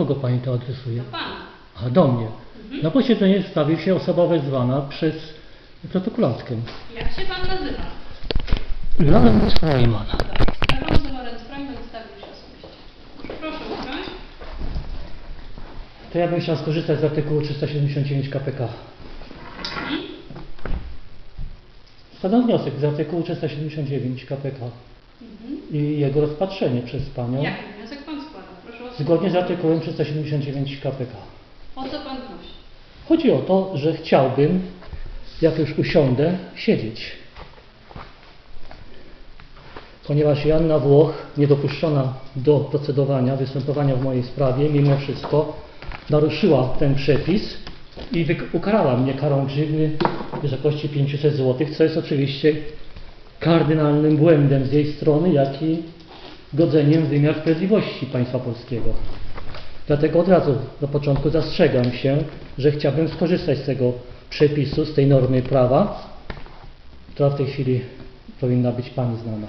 Kogo pani to adresuje? Do pana. A do mnie. Na posiedzenie stawił się osoba wezwana przez protokolantkę. Jak się pan nazywa? Lorenz przedstawił się osobiście. Proszę usiąść. To ja bym chciał skorzystać z artykułu 379 KPK. Składam wniosek z artykułu 379 KPK mhm. i jego rozpatrzenie przez panią jaki wniosek pan składa? Proszę o zgodnie z artykułem 379 KPK. O co pan wnosi? Chodzi o to, że chciałbym, jak już usiądę, siedzieć. Ponieważ Joanna Włoch, niedopuszczona do procedowania, występowania w mojej sprawie, mimo wszystko naruszyła ten przepis i ukarała mnie karą grzywny w wysokości 500 zł, co jest oczywiście kardynalnym błędem z jej strony, jak i godzeniem w wymiar sprawiedliwości państwa polskiego. Dlatego od razu na początku zastrzegam się, że chciałbym skorzystać z tego przepisu, z tej normy prawa, która w tej chwili powinna być Pani znana.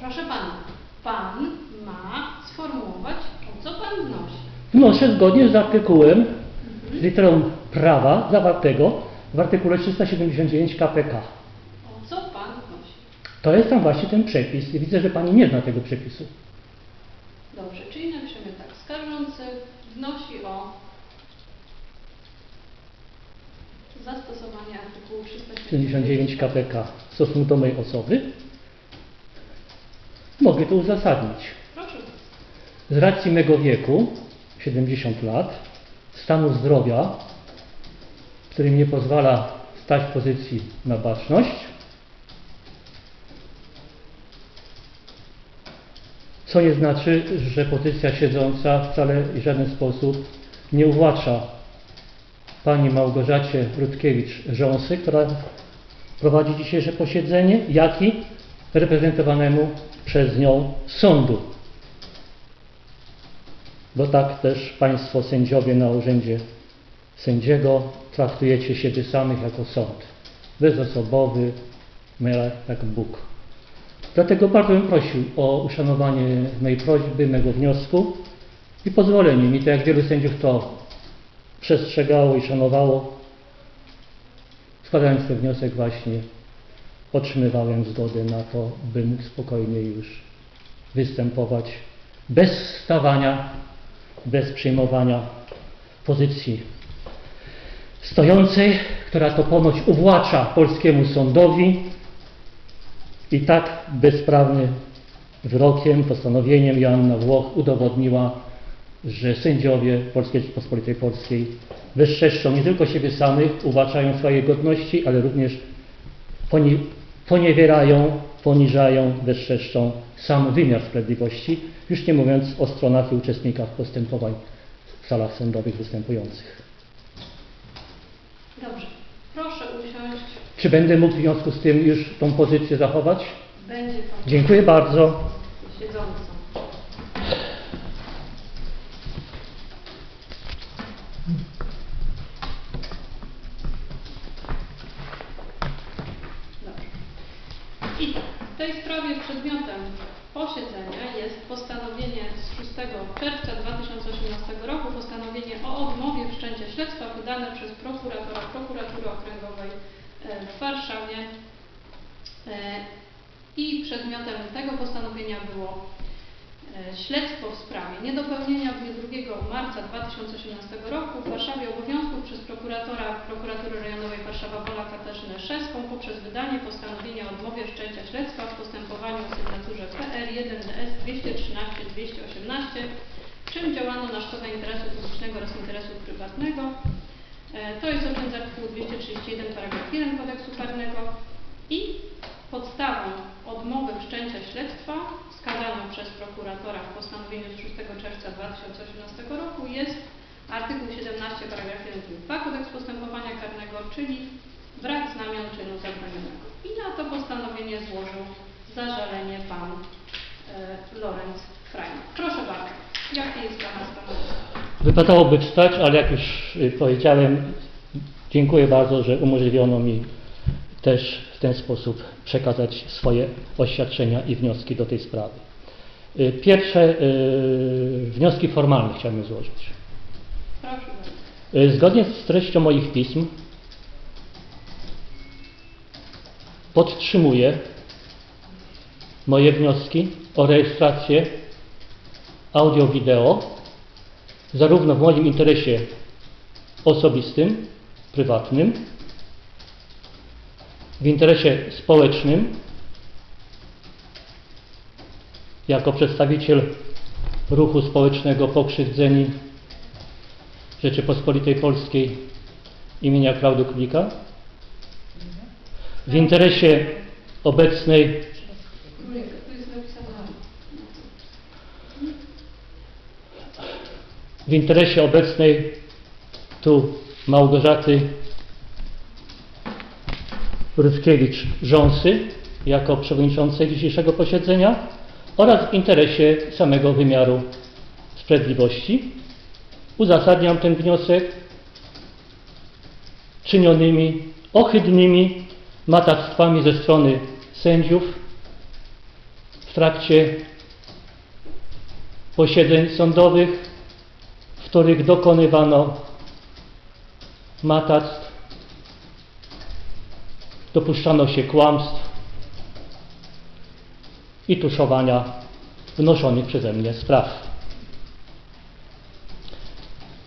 Proszę pana, pan ma sformułować, o co pan wnosi. Wnoszę zgodnie z artykułem, z literą prawa zawartego w artykule 379 KPK. O co pan wnosi? To jest tam właśnie ten przepis i widzę, że Pani nie zna tego przepisu. Dobrze, czyli napiszemy tak. Skarżący wnosi o zastosowanie artykułu 79 KPK w stosunku do mojej osoby. Mogę to uzasadnić. Proszę. Z racji mego wieku, 70 lat, stanu zdrowia, który mnie pozwala stać w pozycji na baczność, co nie znaczy, że pozycja siedząca wcale w żaden sposób nie uwłacza pani Małgorzacie Rutkiewicz-Rząsy, która prowadzi dzisiejsze posiedzenie, jak i reprezentowanemu przez nią sądu bo tak też Państwo sędziowie na urzędzie sędziego traktujecie siebie samych jako sąd. Bezosobowy, jak Bóg. Dlatego bardzo bym prosił o uszanowanie mojej prośby, mego wniosku i pozwolenie mi, to jak wielu sędziów to przestrzegało i szanowało, składając ten wniosek właśnie otrzymywałem zgodę na to, by mógł spokojnie już występować bez stawania bez przyjmowania pozycji stojącej, która to ponoć uwłacza polskiemu sądowi i tak bezprawnym wyrokiem, postanowieniem Joanna Włoch udowodniła, że sędziowie Polskiej Rzeczypospolitej Polskiej bezczeszczą nie tylko siebie samych, uwłaczają swojej godności, ale również poni- poniewierają, poniżają, bezczeszczą sam wymiar sprawiedliwości, już nie mówiąc o stronach i uczestnikach postępowań w salach sądowych występujących. Dobrze. Proszę. Czy będę mógł w związku z tym już tą pozycję zachować? Będzie pan Dziękuję bardzo. Dobrze. I tak, w tej sprawie przedmiotem posiedzenia jest postanowienie z 6 czerwca 2018 roku, postanowienie o odmowie wszczęcia śledztwa wydane przez prokuratora Prokuratury Okręgowej w Warszawie. E, I przedmiotem tego postanowienia było e, śledztwo w sprawie niedopełnienia w dniu 2 marca 2018 roku w Warszawie obowiązków przez prokuratora Prokuratury Rejonowej Warszawa-Wola Katarzynę Szeską poprzez wydanie postanowienia o odmowie wszczęcia śledztwa w postępowaniu o sygnaturze PR 1DS 213-218, czym działano na szkodę interesu publicznego oraz interesu prywatnego. E, To jest odczyt z artykułu 231 paragraf 1 kodeksu karnego i podstawą odmowy wszczęcia śledztwa wskazaną przez prokuratora w postanowieniu z 6 czerwca 2018 roku jest artykuł 17 paragraf 1 punkt 2 kodeksu postępowania karnego, czyli brak znamion czynu zabronionego. I na to postanowienie złożył zażalenie pan e, Lorenz Frajn. Proszę bardzo, jakie jest Pana stanowisko? Wypadałoby wstać, ale jak już y, powiedziałem, dziękuję bardzo, że umożliwiono mi też w ten sposób przekazać swoje oświadczenia i wnioski do tej sprawy. Y, Pierwsze y, wnioski formalne chciałbym złożyć. Zgodnie z treścią moich pism podtrzymuję moje wnioski o rejestrację audio-wideo zarówno w moim interesie osobistym, prywatnym, w interesie społecznym, jako przedstawiciel ruchu społecznego pokrzywdzeni Rzeczypospolitej Polskiej imienia Klaudu Kubika, w interesie obecnej Tu jest napisane. W interesie obecnej tu Małgorzaty Rutkiewicz-Rząsy jako przewodniczącej dzisiejszego posiedzenia oraz w interesie samego wymiaru sprawiedliwości. Uzasadniam ten wniosek czynionymi ohydnymi matactwami ze strony sędziów w trakcie posiedzeń sądowych, w których dokonywano matactw, dopuszczano się kłamstw i tuszowania wnoszonych przeze mnie spraw.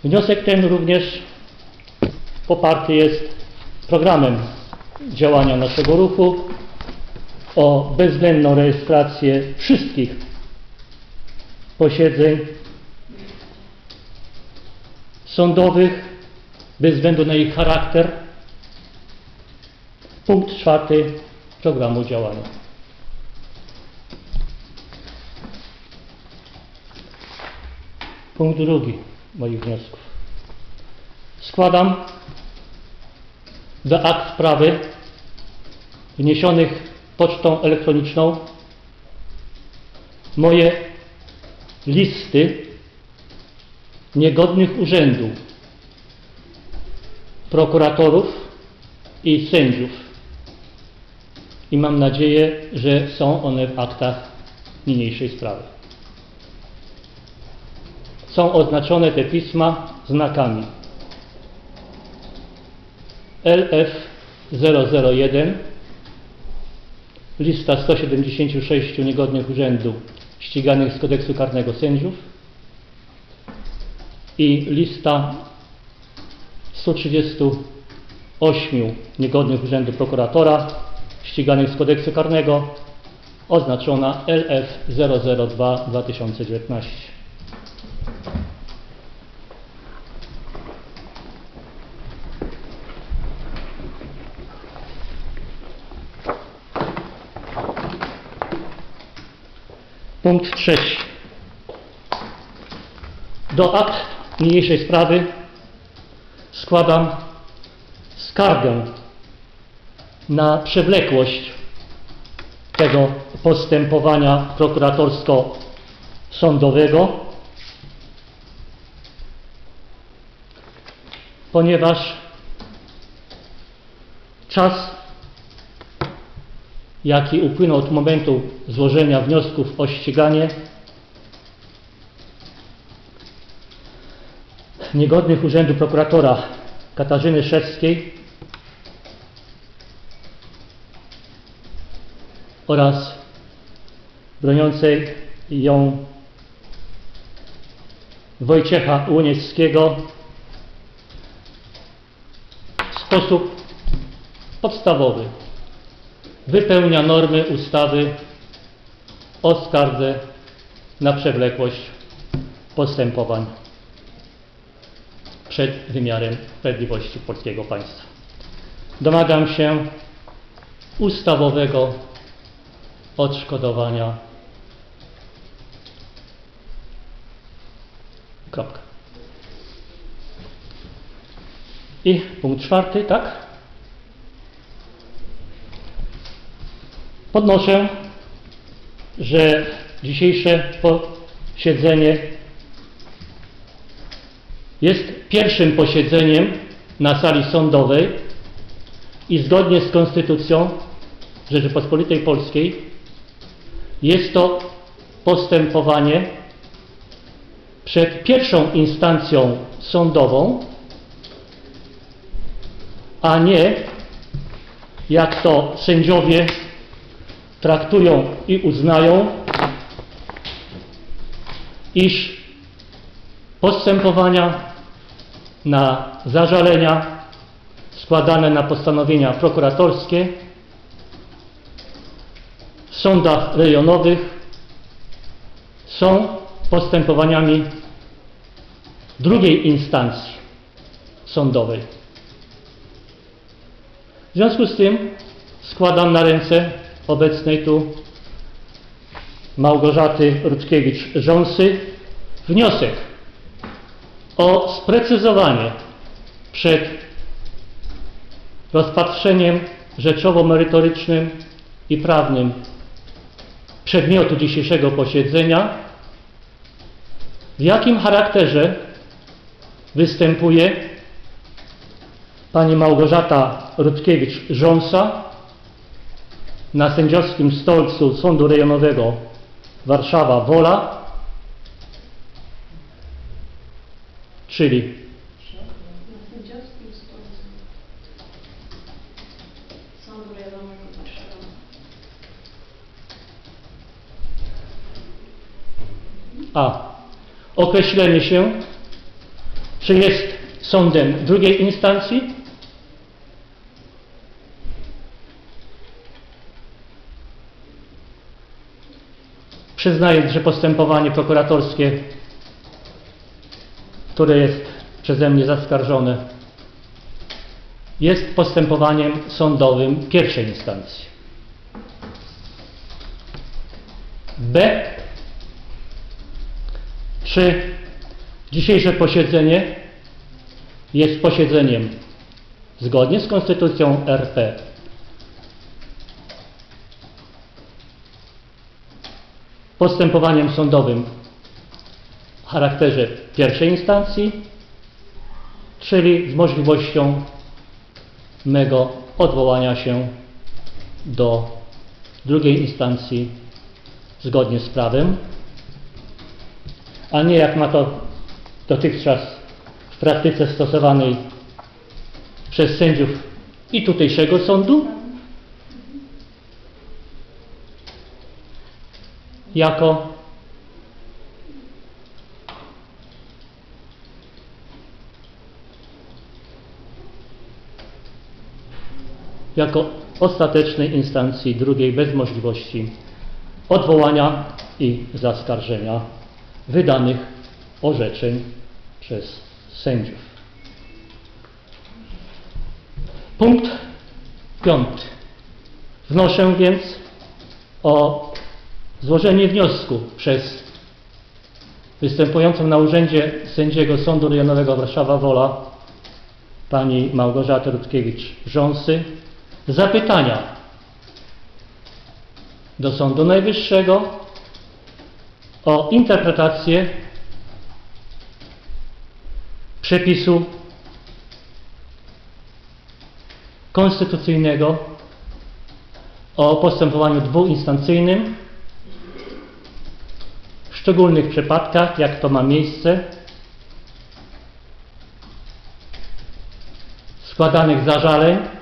Wniosek ten również poparty jest programem działania naszego ruchu o bezwzględną rejestrację wszystkich posiedzeń sądowych bez względu na ich charakter. Punkt czwarty programu działania. Punkt drugi moich wniosków. Składam do akt sprawy wniesionych pocztą elektroniczną moje listy niegodnych urzędu prokuratorów i sędziów. I mam nadzieję, że są one w aktach niniejszej sprawy. Są oznaczone te pisma znakami LF001 lista 176 niegodnych urzędu ściganych z kodeksu karnego sędziów i lista 138 niegodnych urzędu prokuratora ściganych z kodeksu karnego oznaczona LF002 2019. Punkt trzeci. Do akt niniejszej sprawy składam skargę na przewlekłość tego postępowania prokuratorsko-sądowego, ponieważ czas, jaki upłynął od momentu złożenia wniosków o ściganie niegodnych urzędu prokuratora Katarzyny Szewskiej oraz broniącej ją Wojciecha Łonieckiego w sposób podstawowy. Wypełnia normy ustawy o skardze na przewlekłość postępowań przed wymiarem sprawiedliwości polskiego państwa. Domagam się ustawowego odszkodowania. Kropka. I punkt czwarty, tak? Podnoszę, że dzisiejsze posiedzenie jest pierwszym posiedzeniem na sali sądowej i zgodnie z Konstytucją Rzeczypospolitej Polskiej jest to postępowanie przed pierwszą instancją sądową, a nie jak to sędziowie traktują i uznają, iż postępowania na zażalenia składane na postanowienia prokuratorskie w sądach rejonowych są postępowaniami drugiej instancji sądowej. W związku z tym składam na ręce obecnej tu Małgorzaty Rutkiewicz-Rząsy wniosek o sprecyzowanie przed rozpatrzeniem rzeczowo-merytorycznym i prawnym przedmiotu dzisiejszego posiedzenia, w jakim charakterze występuje pani Małgorzata Rutkiewicz-Rząsa na sędziowskim stolcu Sądu Rejonowego Warszawa-Wola, czyli. A. Określenie się, czy jest sądem drugiej instancji, przyznając, że postępowanie prokuratorskie, które jest przeze mnie zaskarżone, jest postępowaniem sądowym pierwszej instancji. B. Czy dzisiejsze posiedzenie jest posiedzeniem zgodnie z Konstytucją RP postępowaniem sądowym charakterze pierwszej instancji, czyli z możliwością mego odwołania się do drugiej instancji zgodnie z prawem, a nie jak ma to dotychczas w praktyce stosowanej przez sędziów i tutejszego sądu, jako jako ostatecznej instancji drugiej bez możliwości odwołania i zaskarżenia wydanych orzeczeń przez sędziów. Punkt piąty. Wnoszę więc o złożenie wniosku przez występującą na urzędzie sędziego Sądu Rejonowego Warszawa-Wola pani Małgorzatę Rutkiewicz-Rząsy zapytania. Do Sądu Najwyższego o interpretację przepisu konstytucyjnego o postępowaniu dwuinstancyjnym w szczególnych przypadkach, jak to ma miejsce, składanych zażaleń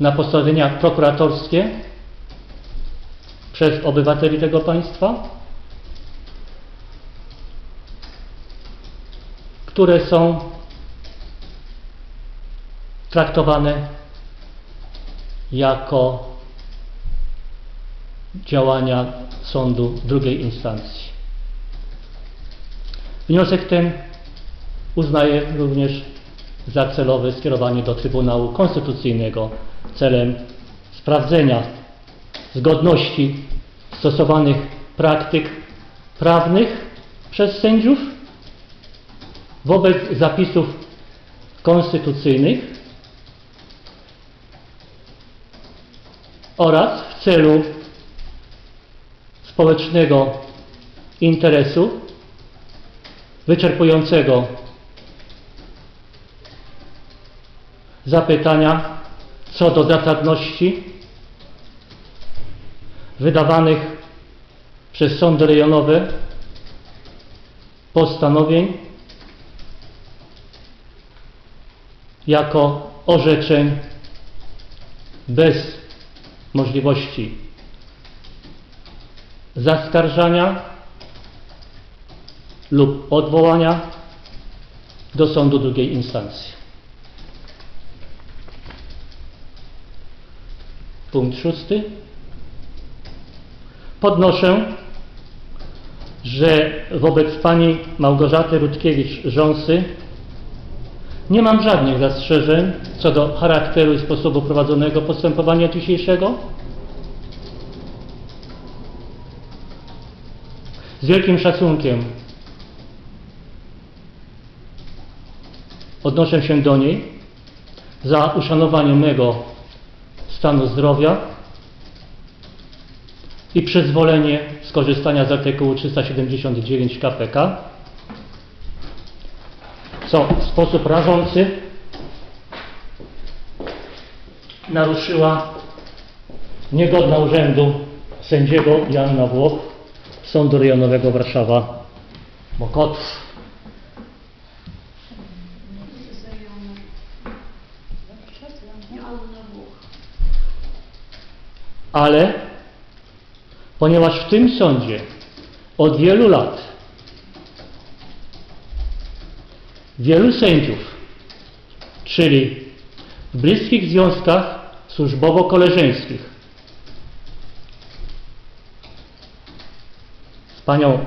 na postanowienia prokuratorskie przez obywateli tego państwa, które są traktowane jako działania sądu drugiej instancji. Wniosek ten uznaje również za celowe skierowanie do Trybunału Konstytucyjnego celem sprawdzenia zgodności stosowanych praktyk prawnych przez sędziów wobec zapisów konstytucyjnych oraz w celu społecznego interesu wyczerpującego zapytania co do zasadności wydawanych przez sądy rejonowe postanowień jako orzeczeń bez możliwości zaskarżania lub odwołania do sądu drugiej instancji. Punkt szósty. Podnoszę, że wobec pani Małgorzaty Rutkiewicz-Rząsy nie mam żadnych zastrzeżeń co do charakteru i sposobu prowadzonego postępowania dzisiejszego. Z wielkim szacunkiem odnoszę się do niej za uszanowanie mego stanu zdrowia i przyzwolenie skorzystania z artykułu 379 KPK, co w sposób rażący naruszyła niegodna urzędu sędziego Janna Włoch Sądu Rejonowego Warszawa Mokotów. Joanna Włoch. Ale ponieważ w tym sądzie od wielu lat wielu sędziów, czyli w bliskich związkach służbowo-koleżeńskich z panią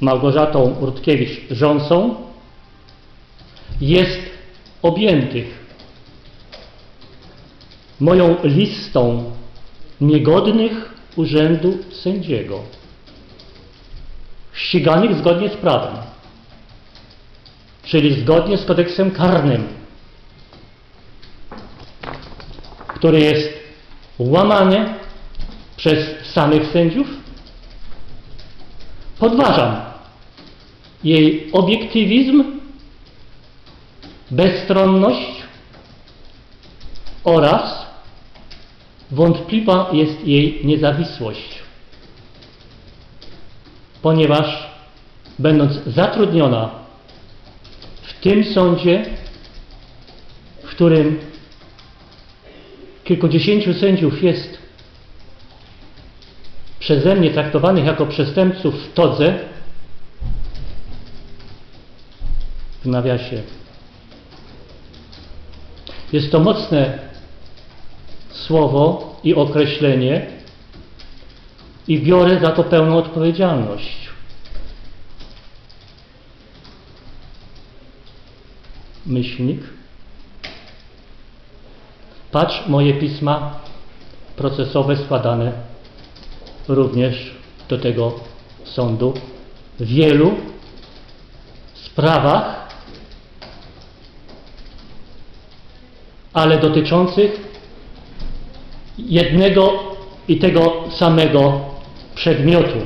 Małgorzatą Urtkiewicz-Rząsą jest objętych moją listą niegodnych urzędu sędziego, ściganych zgodnie z prawem, czyli zgodnie z kodeksem karnym, który jest łamany przez samych sędziów, podważam jej obiektywizm, bezstronność oraz wątpliwa jest jej niezawisłość, ponieważ będąc zatrudniona w tym sądzie, w którym kilkudziesięciu sędziów jest przeze mnie traktowanych jako przestępców w todze, w nawiasie. Jest to mocne słowo i określenie i biorę za to pełną odpowiedzialność. Myślnik. Patrz moje pisma procesowe składane również do tego sądu w wielu sprawach, ale dotyczących jednego i tego samego przedmiotu.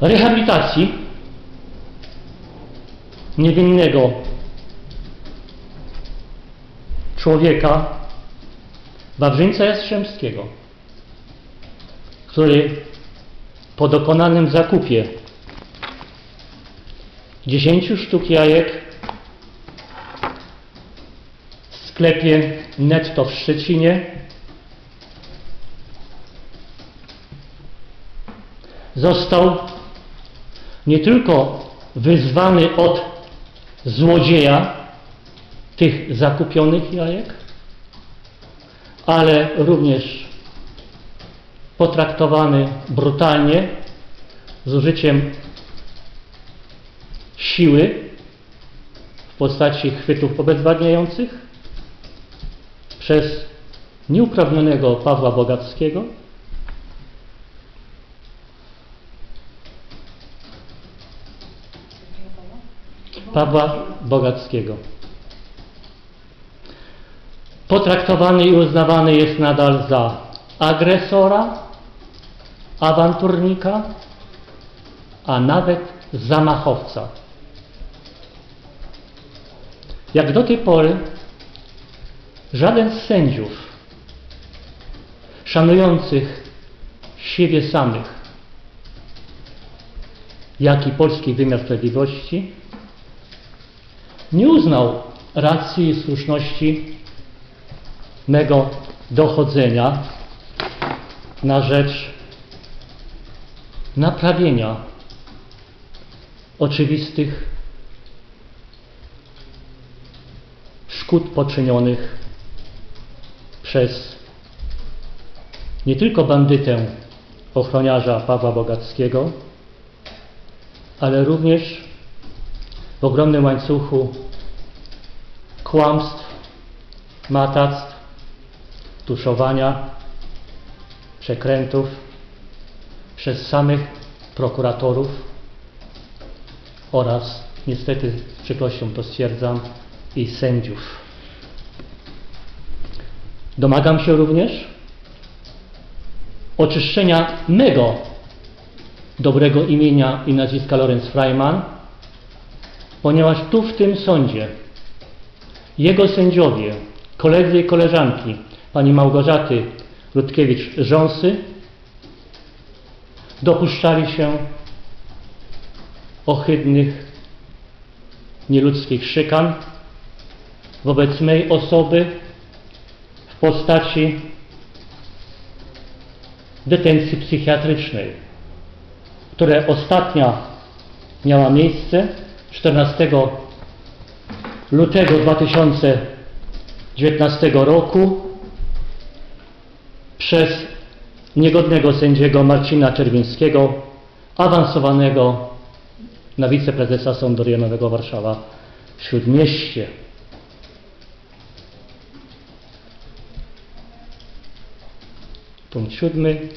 Rehabilitacji niewinnego człowieka Wawrzyńca Jastrzębskiego, który po dokonanym zakupie 10 sztuk jajek w sklepie Netto w Szczecinie. Został nie tylko wyzwany od złodzieja tych zakupionych jajek, ale również potraktowany brutalnie z użyciem siły w postaci chwytów obezwładniających przez nieuprawnionego Pawła Bogackiego, Pawła Bogackiego. Potraktowany i uznawany jest nadal za agresora, awanturnika, a nawet zamachowca. Jak do tej pory żaden z sędziów szanujących siebie samych, jak i polski wymiar sprawiedliwości, nie uznał racji i słuszności mego dochodzenia na rzecz naprawienia oczywistych szkód poczynionych przez nie tylko bandytę ochroniarza Pawła Bogackiego, ale również w ogromnym łańcuchu kłamstw, matactw, tuszowania, przekrętów przez samych prokuratorów oraz, niestety z przykrością to stwierdzam, i sędziów. Domagam się również oczyszczenia mego dobrego imienia i nazwiska Lorenz Freiman, ponieważ tu w tym sądzie jego sędziowie, koledzy i koleżanki pani Małgorzaty Rutkiewicz-Rząsy dopuszczali się ohydnych, nieludzkich szykan wobec mej osoby w postaci detencji psychiatrycznej, które ostatnia miała miejsce 14 lutego 2019 roku przez niegodnego sędziego Marcina Czerwińskiego, awansowanego na wiceprezesa Sądu Rejonowego Warszawa Śródmieście. Punkt siódmy.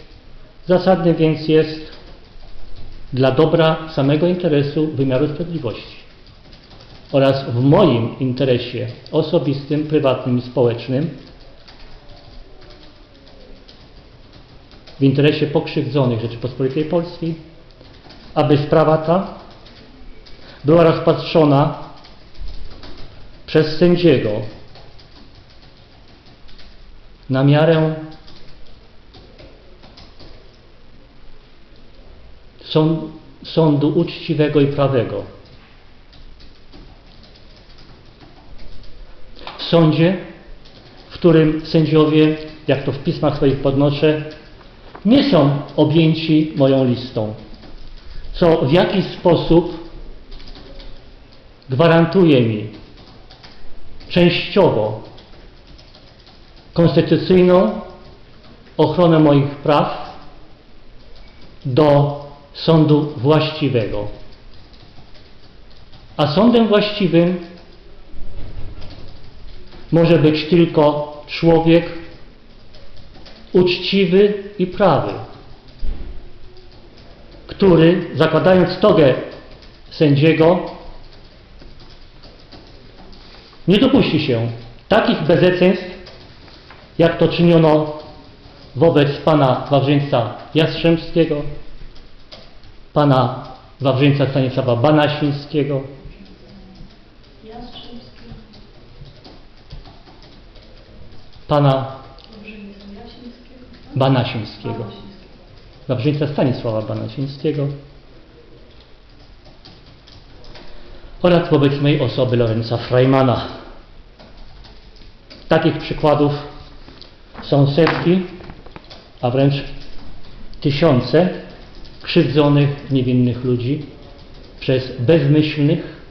Zasadny więc jest dla dobra samego interesu wymiaru sprawiedliwości oraz w moim interesie osobistym, prywatnym i społecznym, w interesie pokrzywdzonych Rzeczypospolitej Polskiej, aby sprawa ta była rozpatrzona przez sędziego na miarę sądu uczciwego i prawego. W sądzie, w którym sędziowie, jak to w pismach swoich podnoszę, nie są objęci moją listą, co w jakiś sposób gwarantuje mi częściowo konstytucyjną ochronę moich praw do sądu właściwego. A sądem właściwym może być tylko człowiek uczciwy i prawy, który zakładając togę sędziego nie dopuści się takich bezeceństw, jak to czyniono wobec pana Wawrzyńca Jastrzębskiego, pana Wawrzyńca Stanisława Banasińskiego, pana Banasińskiego. Wawrzyńca Stanisława Banasińskiego oraz wobec mej osoby Lorenza Freimana. Takich przykładów są setki, a wręcz tysiące krzywdzonych niewinnych ludzi przez bezmyślnych,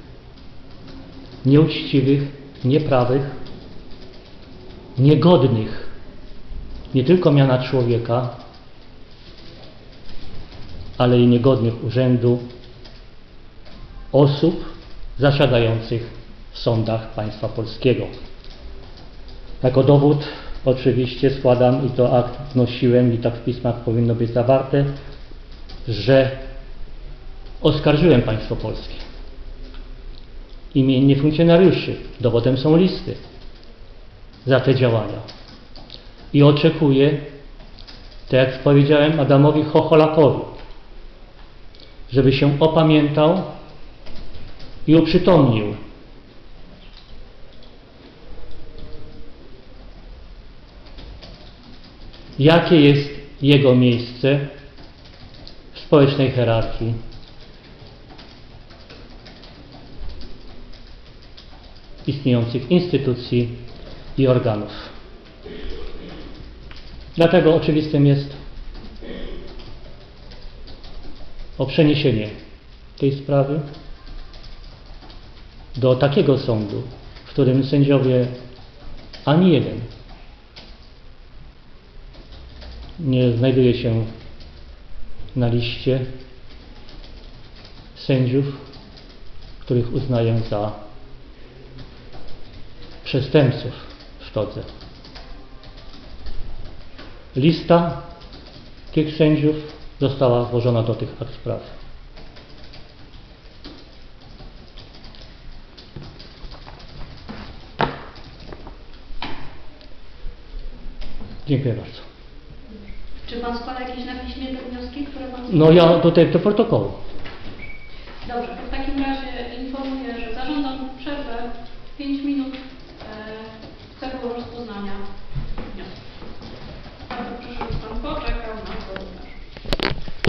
nieuczciwych, nieprawych, niegodnych nie tylko miana człowieka, ale i niegodnych urzędu osób zasiadających w sądach państwa polskiego. Jako dowód oczywiście składam i to akt wnosiłem i tak w pismach powinno być zawarte, że oskarżyłem państwo polskie. Imiennie funkcjonariuszy, dowodem są listy za te działania. I oczekuję, tak jak powiedziałem Adamowi Chocholakowi, żeby się opamiętał i uprzytomnił jakie jest jego miejsce społecznej hierarchii. istniejących instytucji i organów. Dlatego oczywistym jest o przeniesienie tej sprawy do takiego sądu, w którym sędziowie ani jeden nie znajduje się na liście sędziów, których uznaję za przestępców w sztuce. Lista tych sędziów została włożona do tych akt sprawy. Dziękuję bardzo. Czy Pan składa jakieś na piśmie te wnioski, które Pan... No ja